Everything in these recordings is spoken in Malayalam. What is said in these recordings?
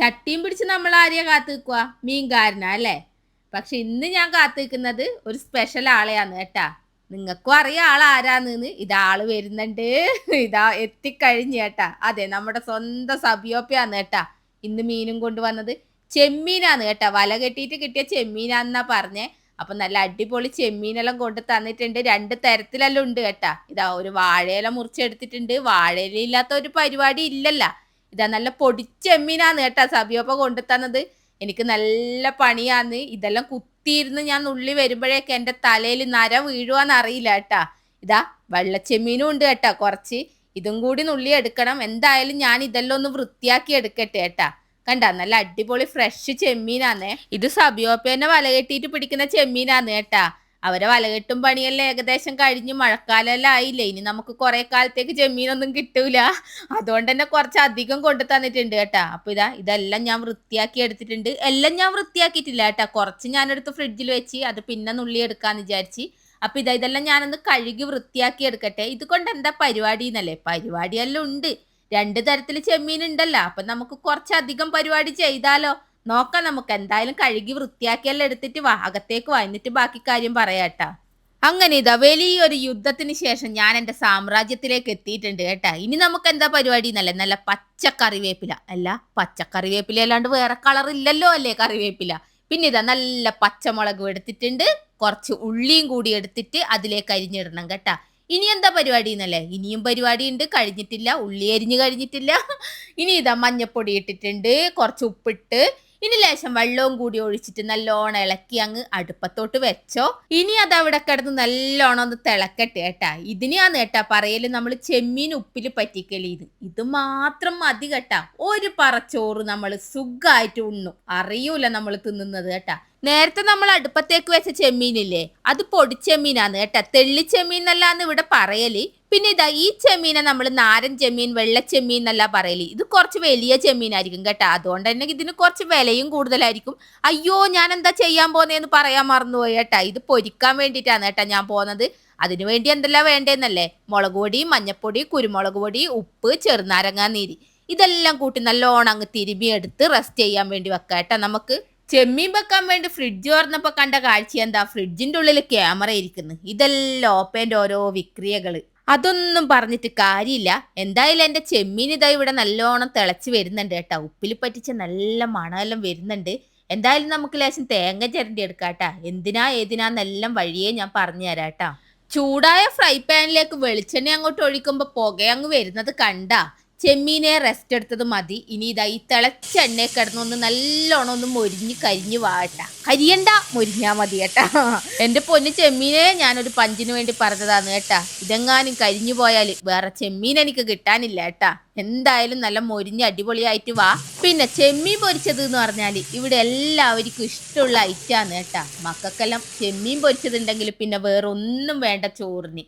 ചട്ടിയും പിടിച്ച് നമ്മൾ ആരെയാ കാത്തു നിൽക്കുക മീൻകാരനാ അല്ലേ? പക്ഷെ ഇന്ന് ഞാൻ കാത്തു നിൽക്കുന്നത് ഒരു സ്പെഷ്യൽ ആളെയാണ് കേട്ടാ. നിങ്ങൾക്കും അറിയാം ആൾ ആരാന്ന് ഇതാൾ വരുന്നുണ്ട്. ഇതാ എത്തിക്കഴിഞ്ഞു കേട്ടാ. അതെ നമ്മുടെ സ്വന്തം സബിയോപ്പയാന്ന് കേട്ടാ. ഇന്ന് മീനും കൊണ്ടുവന്നത് ചെമ്മീനാന്ന് കേട്ടാ. വല കെട്ടിയിട്ട് കിട്ടിയ ചെമ്മീനാന്നാ പറഞ്ഞേ. അപ്പൊ നല്ല അടിപൊളി ചെമ്മീനെല്ലാം കൊണ്ട് തന്നിട്ടുണ്ട്. രണ്ട് തരത്തിലെല്ലാം ഉണ്ട് കേട്ടാ. ഇതാ ഒരു വാഴയില മുറിച്ചെടുത്തിട്ടുണ്ട്. വാഴയില ഇല്ലാത്ത ഒരു പരിപാടി ഇല്ലല്ല. ഇതാ നല്ല പൊടിച്ചെമ്മീനാന്ന് കേട്ടാ സബിയോപ്പ കൊണ്ടു തന്നത്. എനിക്ക് നല്ല പണിയാന്ന്. ഇതെല്ലാം കുത്തിയിരുന്ന് ഞാൻ ഉള്ളി വരുമ്പോഴേക്ക് എന്റെ തലയിൽ നര വീഴുവാന്ന് അറിയില്ല കേട്ടാ. ഇതാ വെള്ളച്ചെമ്മീനും ഉണ്ട് കേട്ടാ കുറച്ച്. ഇതും കൂടി നുള്ളി എടുക്കണം. എന്തായാലും ഞാൻ ഇതെല്ലാം ഒന്ന് വൃത്തിയാക്കി എടുക്കട്ടെ കേട്ടാ. കണ്ട നല്ല അടിപൊളി ഫ്രഷ് ചെമ്മീനാന്നേ. ഇത് സബിയോപ്പേനെ വല കെട്ടിയിട്ട് പിടിക്കുന്ന ചെമ്മീനാന്ന് കേട്ടാ. അവരെ വലകെട്ടും പണിയെല്ലാം? ഏകദേശം കഴിഞ്ഞ് മഴക്കാലമെല്ലാം ആയില്ലേ? ഇനി നമുക്ക് കുറെ കാലത്തേക്ക് ചെമ്മീനൊന്നും കിട്ടൂല. അതുകൊണ്ട് തന്നെ കുറച്ച് അധികം കൊണ്ടു തന്നിട്ടുണ്ട് കേട്ടാ. അപ്പൊ ഇതാ ഇതെല്ലാം ഞാൻ വൃത്തിയാക്കി എടുത്തിട്ടുണ്ട്. എല്ലാം ഞാൻ വൃത്തിയാക്കിയിട്ടില്ല കേട്ടാ. കുറച്ച് ഞാനെടുത്ത് ഫ്രിഡ്ജിൽ വെച്ച് അത് പിന്നെ നുള്ളി എടുക്കാന്ന് വിചാരിച്ച്. അപ്പൊ ഇതാ ഇതെല്ലാം ഞാനൊന്ന് കഴുകി വൃത്തിയാക്കി എടുക്കട്ടെ. ഇതുകൊണ്ട് എന്താ പരിപാടി എന്നല്ലേ? പരിപാടിയെല്ലാം ഉണ്ട്. രണ്ട് തരത്തിൽ ചെമ്മീൻ ഉണ്ടല്ലോ. അപ്പൊ നമുക്ക് കുറച്ചധികം പരിപാടി ചെയ്താലോ? നോക്കാം നമുക്ക്. എന്തായാലും കഴുകി വൃത്തിയാക്കിയെല്ലാം എടുത്തിട്ട് വാ. അകത്തേക്ക് വാ എന്നിട്ട് ബാക്കി കാര്യം പറയാട്ടാ അങ്ങനെ ഇതാ വലിയൊരു യുദ്ധത്തിന് ശേഷം ഞാൻ എന്റെ സാമ്രാജ്യത്തിലേക്ക് എത്തിയിട്ടുണ്ട് കേട്ടാ. ഇനി നമുക്ക് എന്താ പരിപാടി എന്നല്ലേ നല്ല പച്ചക്കറിവേപ്പില അല്ല പച്ചക്കറിവേപ്പില അല്ലാണ്ട് വേറെ കളർ ഇല്ലല്ലോ അല്ലേ കറിവേപ്പില. പിന്നെ ഇതാ നല്ല പച്ചമുളകും എടുത്തിട്ടുണ്ട്. കുറച്ച് ഉള്ളിയും കൂടി എടുത്തിട്ട് അതിലേക്ക് അരിഞ്ഞിടണം കേട്ടാ. ഇനി എന്താ പരിപാടി എന്നല്ലേ? ഇനിയും പരിപാടി ഉണ്ട്. കഴിഞ്ഞിട്ടില്ല. ഉള്ളി അരിഞ്ഞ് കഴിഞ്ഞിട്ടില്ല. ഇനി ഇതാ മഞ്ഞപ്പൊടി ഇട്ടിട്ടുണ്ട്. കുറച്ച് ഉപ്പിട്ട് ഇനി ലേശം വെള്ളവും കൂടി ഒഴിച്ചിട്ട് നല്ലോണം ഇളക്കി അങ്ങ് അടുപ്പത്തോട്ട് വെച്ചോ. ഇനി അത് അവിടെ കിടന്ന് നല്ലോണം ഒന്ന് തിളക്കട്ടെ കേട്ടാ. ഇതിനെയാന്ന് കേട്ടാ പറയൽ നമ്മൾ ചെമ്മീൻ ഉപ്പിൽ പറ്റിക്കൽ ഇത്. ഇത് മാത്രം മതി കേട്ടാ. ഒരു പറച്ചോറ് നമ്മൾ സുഖമായിട്ട് ഉണ്ണും. അറിയൂല നമ്മൾ തിന്നുന്നത് കേട്ടാ. നേരത്തെ നമ്മൾ അടുപ്പത്തേക്ക് വെച്ച ചെമ്മീനില്ലേ അത് പൊടിച്ചെമ്മീനാണ് കേട്ടാ. തെള്ളിച്ചെമ്മീൻ എന്നല്ലാന്ന് ഇവിടെ പറയൽ. പിന്നെ ഇതാ ഈ ചെമ്മീനെ നമ്മൾ നാരൻ ചെമ്മീൻ വെള്ളച്ചെമ്മീൻ എന്നല്ല പറയൽ. ഇത് കുറച്ച് വലിയ ചെമ്മീനായിരിക്കും കേട്ടോ. അതുകൊണ്ട് തന്നെ ഇതിന് കുറച്ച് വിലയും കൂടുതലായിരിക്കും. അയ്യോ ഞാൻ എന്താ ചെയ്യാൻ പോന്നേന്ന് പറയാൻ മറന്നുപോയി കേട്ടാ. ഇത് പൊരിക്കാൻ വേണ്ടിയിട്ടാണ് കേട്ടാ ഞാൻ പോകുന്നത് അതിനു വേണ്ടി എന്തെല്ലാം വേണ്ടേന്നല്ലേ? മുളക് പൊടി മഞ്ഞപ്പൊടി കുരുമുളക് പൊടി ഉപ്പ് ചെറുനാരങ്ങാനീര് ഇതെല്ലാം കൂട്ടി നല്ലോണം അങ്ങ് തിരുമ്പി എടുത്ത് റെസ്റ്റ് ചെയ്യാൻ വേണ്ടി വെക്കാം കേട്ടോ നമുക്ക്. ചെമ്മീൻ വെക്കാൻ വേണ്ടി ഫ്രിഡ്ജ് തുറന്നപ്പോ കണ്ട കാഴ്ച എന്താ? ഫ്രിഡ്ജിന്റെ ഉള്ളിൽ ക്യാമറ ഇരിക്കുന്നു. ഇതെല്ലാം ഓപ്പേന്റെ ഓരോ വിക്രിയകൾ. അതൊന്നും പറഞ്ഞിട്ട് കാര്യമില്ല. എന്തായാലും എന്റെ ചെമ്മീൻ ഇതാ ഇവിടെ നല്ലോണം തിളച്ച് വരുന്നുണ്ട് കേട്ടാ. ഉപ്പിൽ പറ്റിച്ച നല്ല മണമെല്ലാം വരുന്നുണ്ട്. എന്തായാലും നമുക്ക് ലേശം തേങ്ങ ചിരണ്ടി എടുക്കാട്ടാ എന്തിനാ ഏതിനാന്നെല്ലാം വഴിയേ ഞാൻ പറഞ്ഞു തരാട്ടാ ചൂടായ ഫ്രൈ പാനിലേക്ക് വെളിച്ചെണ്ണ അങ്ങോട്ട് ഒഴിക്കുമ്പോൾ പുക അങ്ങ് വരുന്നത് കണ്ടാ. ചെമ്മീനെ റെസ്റ്റ് എടുത്തത് മതി. ഇനി ഇതാ ഈ തിളച്ച എണ്ണയെ കിടന്നൊന്ന് നല്ലോണം ഒന്ന് മൊരിഞ്ഞ് കരിഞ്ഞ് വാട്ട. കരിയണ്ട മൊരിഞ്ഞാ മതി കേട്ടാ. എന്റെ പൊന്ന് ചെമ്മീനെ ഞാനൊരു പഞ്ചിന് വേണ്ടി പറഞ്ഞതാണ് കേട്ടാ. ഇതെങ്ങാനും കരിഞ്ഞു പോയാൽ വേറെ ചെമ്മീൻ എനിക്ക് കിട്ടാനില്ല കേട്ടാ. എന്തായാലും നല്ല മൊരിഞ്ഞ് അടിപൊളിയായിട്ട് വാ. പിന്നെ ചെമ്മീൻ പൊരിച്ചത് എന്ന് പറഞ്ഞാൽ ഇവിടെ എല്ലാവർക്കും ഇഷ്ടമുള്ള ഐറ്റാണ് കേട്ടാ. മക്കൾക്കെല്ലാം ചെമ്മീൻ പൊരിച്ചതുണ്ടെങ്കിൽ പിന്നെ വേറെ ഒന്നും വേണ്ട ചോറിന്.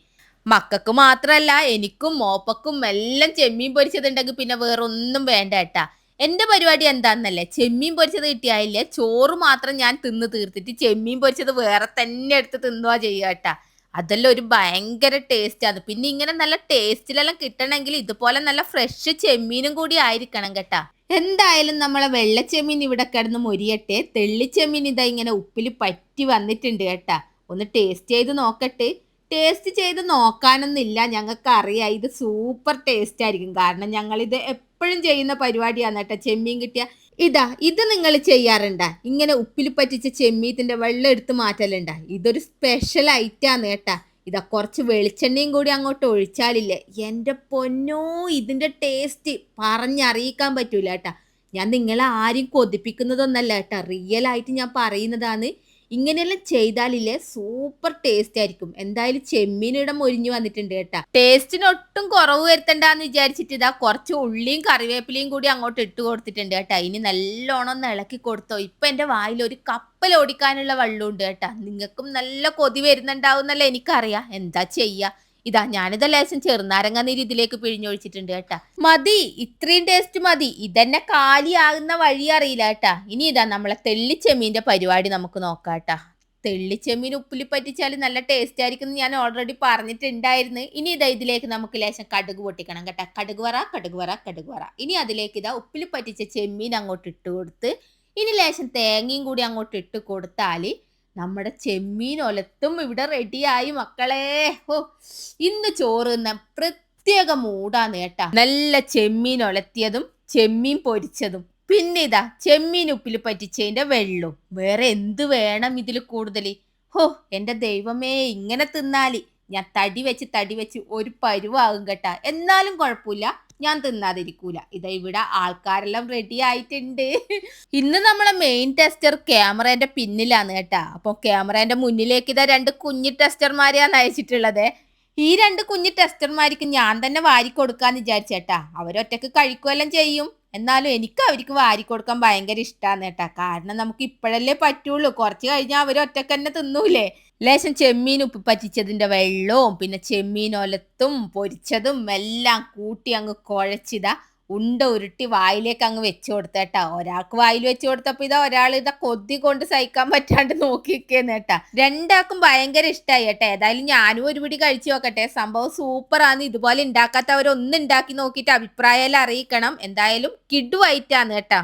മക്കൾക്ക് മാത്രല്ല എനിക്കും മോപ്പക്കും എല്ലാം ചെമ്മീൻ പൊരിച്ചതുണ്ടെങ്കിൽ പിന്നെ വേറെ ഒന്നും വേണ്ട കേട്ടാ. എന്റെ പരിപാടി എന്താന്നല്ലേ? ചെമ്മീൻ പൊരിച്ചത് കിട്ടിയായില്ലേ? ചോറ് മാത്രം ഞാൻ തിന്ന് തീർത്തിട്ട് ചെമ്മീൻ പൊരിച്ചത് വേറെ തന്നെ എടുത്ത് തിന്നുക ചെയ്യുക കേട്ടാ. അതെല്ലാം ഒരു ഭയങ്കര ടേസ്റ്റ് ആണ്. പിന്നെ ഇങ്ങനെ നല്ല ടേസ്റ്റിലെല്ലാം കിട്ടണമെങ്കിൽ ഇതുപോലെ നല്ല ഫ്രഷ് ചെമ്മീനും കൂടി ആയിരിക്കണം കേട്ടാ. എന്തായാലും നമ്മളെ വെള്ളച്ചെമ്മീൻ ഇവിടെ കിടന്ന് മൊരിയട്ടെ. തെള്ളിച്ചെമ്മീൻ ഇതാ ഇങ്ങനെ ഉപ്പിൽ പറ്റി വന്നിട്ടുണ്ട് കേട്ടാ. ഒന്ന് ടേസ്റ്റ് ചെയ്ത് നോക്കട്ടെ. ടേസ്റ്റ് ചെയ്ത് നോക്കാനൊന്നുമില്ല. ഞങ്ങൾക്ക് അറിയാം ഇത് സൂപ്പർ ടേസ്റ്റ് ആയിരിക്കും. കാരണം ഞങ്ങളിത് എപ്പോഴും ചെയ്യുന്ന പരിപാടിയാണ് കേട്ടോ. ചെമ്മീൻ കിട്ടിയ ഇതാ ഇത് നിങ്ങൾ ചെയ്യാറുണ്ട? ഇങ്ങനെ ഉപ്പിൽ പറ്റിച്ച ചെമ്മീത്തിന്റെ വെള്ളം എടുത്ത് മാറ്റലുണ്ട? ഇതൊരു സ്പെഷ്യൽ ഐറ്റാണ് കേട്ടാ. ഇതാ കുറച്ച് വെളിച്ചെണ്ണയും കൂടി അങ്ങോട്ട് ഒഴിച്ചാലില്ലേ? എന്റെ പൊന്നോ ഇതിന്റെ ടേസ്റ്റ് പറഞ്ഞറിയിക്കാൻ പറ്റൂല കേട്ടാ. ഞാൻ നിങ്ങളെ ആരും കൊതിപ്പിക്കുന്നതൊന്നല്ല കേട്ടാ. റിയൽ ആയിട്ട് ഞാൻ പറയുന്നതാണ്. ഇങ്ങനെയെല്ലാം ചെയ്താലില്ലേ സൂപ്പർ ടേസ്റ്റ് ആയിരിക്കും. എന്തായാലും ചെമ്മീനിടം ഒരിഞ്ഞു വന്നിട്ടുണ്ട് കേട്ടാ. ടേസ്റ്റിന് ഒട്ടും കുറവ് വരുത്തണ്ടെന്ന് വിചാരിച്ചിട്ട് ഇതാ കുറച്ച് ഉള്ളിയും കറിവേപ്പിലയും കൂടി അങ്ങോട്ട് ഇട്ട് കൊടുത്തിട്ടുണ്ട് കേട്ടാ. ഇനി നല്ലോണം ഒന്ന് ഇളക്കി കൊടുത്തോ. ഇപ്പൊ എന്റെ വായിൽ ഒരു കപ്പൽ ഓടിക്കാനുള്ള വെള്ളമുണ്ട് കേട്ടാ. നിങ്ങൾക്കും നല്ല കൊതി വരുന്നുണ്ടാവും എന്നല്ലേ എനിക്കറിയാം. എന്താ ചെയ്യാ? ഇതാ ഞാനിത് ലേശം ചെറുനാരങ്ങ നീര് ഇതിലേക്ക് പിഴിഞ്ഞൊഴിച്ചിട്ടുണ്ട് കേട്ടാ. മതി ഇത്രയും ടേസ്റ്റ് മതി. ഇതന്നെ കാലിയാകുന്ന വഴി അറിയില്ല കേട്ടാ. ഇനി ഇതാ നമ്മളെ തെള്ളിച്ചെമ്മീന്റെ പരിപാടി നമുക്ക് നോക്കാം കേട്ടാ. തെള്ളിച്ചെമ്മീൻ ഉപ്പിൽ പറ്റിച്ചാൽ നല്ല ടേസ്റ്റ് ആയിരിക്കും എന്ന് ഞാൻ ഓൾറെഡി പറഞ്ഞിട്ടുണ്ടായിരുന്നു. ഇനി ഇതാ ഇതിലേക്ക് നമുക്ക് ലേശം കടുക് പൊട്ടിക്കണം കേട്ടോ. കടുക് വറ കടുക് വറ കടുക് വറ. ഇനി അതിലേക്ക് ഇതാ ഉപ്പിൽ പറ്റിച്ച ചെമ്മീൻ അങ്ങോട്ട് ഇട്ട് കൊടുത്ത് ഇനി ലേശം തേങ്ങയും കൂടി അങ്ങോട്ട് ഇട്ട് കൊടുത്താൽ നമ്മുടെ ചെമ്മീൻ ഒലത്തും ഇവിടെ റെഡിയായി മക്കളെ. ഓ ഇന്ന് ചോറ് പ്രത്യേക മൂടാന്ന് കേട്ടാ. നല്ല ചെമ്മീൻ ഒലത്തിയതും ചെമ്മീൻ പൊരിച്ചതും. പിന്നെ ഇതാ ചെമ്മീൻ ഉപ്പിൽ പറ്റിച്ചതിന്റെ വെള്ളവും. വേറെ എന്ത് വേണം ഇതിൽ കൂടുതൽ ഹോ എന്റെ ദൈവമേ ഇങ്ങനെ തിന്നാലി. ഞാൻ തടി വെച്ച് തടി വെച്ച് ഒരു പരുവാകും കേട്ടാ. എന്നാലും കുഴപ്പമില്ല. ഞാൻ തിന്നാതിരിക്കൂല. ഇതാ ഇവിടെ ആൾക്കാരെല്ലാം റെഡി ആയിട്ടുണ്ട്. ഇന്ന് നമ്മളെ മെയിൻ ടെസ്റ്റർ ക്യാമറേന്റെ പിന്നിലാണ് കേട്ടാ. അപ്പൊ ക്യാമറേന്റെ മുന്നിലേക്ക് ഇതാ രണ്ട് കുഞ്ഞു ടെസ്റ്റർമാരെയാണ് അയച്ചിട്ടുള്ളത്. ഈ രണ്ട് കുഞ്ഞു ടെസ്റ്റർമാർക്ക് ഞാൻ തന്നെ വാരി കൊടുക്കാന്ന് വിചാരിച്ചേട്ടാ അവരൊറ്റക്ക് കഴിക്കുകയെല്ലാം ചെയ്യും. എന്നാലും എനിക്ക് അവർക്ക് വാരി കൊടുക്കാൻ ഭയങ്കര ഇഷ്ടമാണ് കേട്ടാ. കാരണം നമുക്ക് ഇപ്പോഴല്ലേ പറ്റുള്ളൂ. കുറച്ച് കഴിഞ്ഞാൽ അവരൊറ്റക്ക് തന്നെ തിന്നൂലേ. ലേശം ചെമ്മീൻ ഉപ്പ് പറ്റിച്ചതിന്റെ വെള്ളവും പിന്നെ ചെമ്മീൻ ഒലത്തും പൊരിച്ചതും എല്ലാം കൂട്ടി അങ്ങ് കുഴച്ചിതാ ഉണ്ട ഉരുട്ടി വായിലേക്ക് അങ്ങ് വെച്ചു കൊടുത്തേട്ടാ. ഒരാൾക്ക് വായിൽ വെച്ച് കൊടുത്തപ്പോ ഇതാ ഒരാൾ ഇതാ കൊതി കൊണ്ട് സഹിക്കാൻ പറ്റാണ്ട് നോക്കിക്കേന്ന് കേട്ടാ. രണ്ടാൾക്കും ഭയങ്കര ഇഷ്ടമായി കേട്ടാ. ഏതായാലും ഞാനും ഒരു പിടി കഴിച്ചു നോക്കട്ടെ. സംഭവം സൂപ്പറാണ് ഇതുപോലെ ഉണ്ടാക്കാത്തവരൊന്നും ഉണ്ടാക്കി നോക്കിയിട്ട് അഭിപ്രായം അറിയിക്കണം. എന്തായാലും കിഡു ആയിട്ടാണ് കേട്ടാ.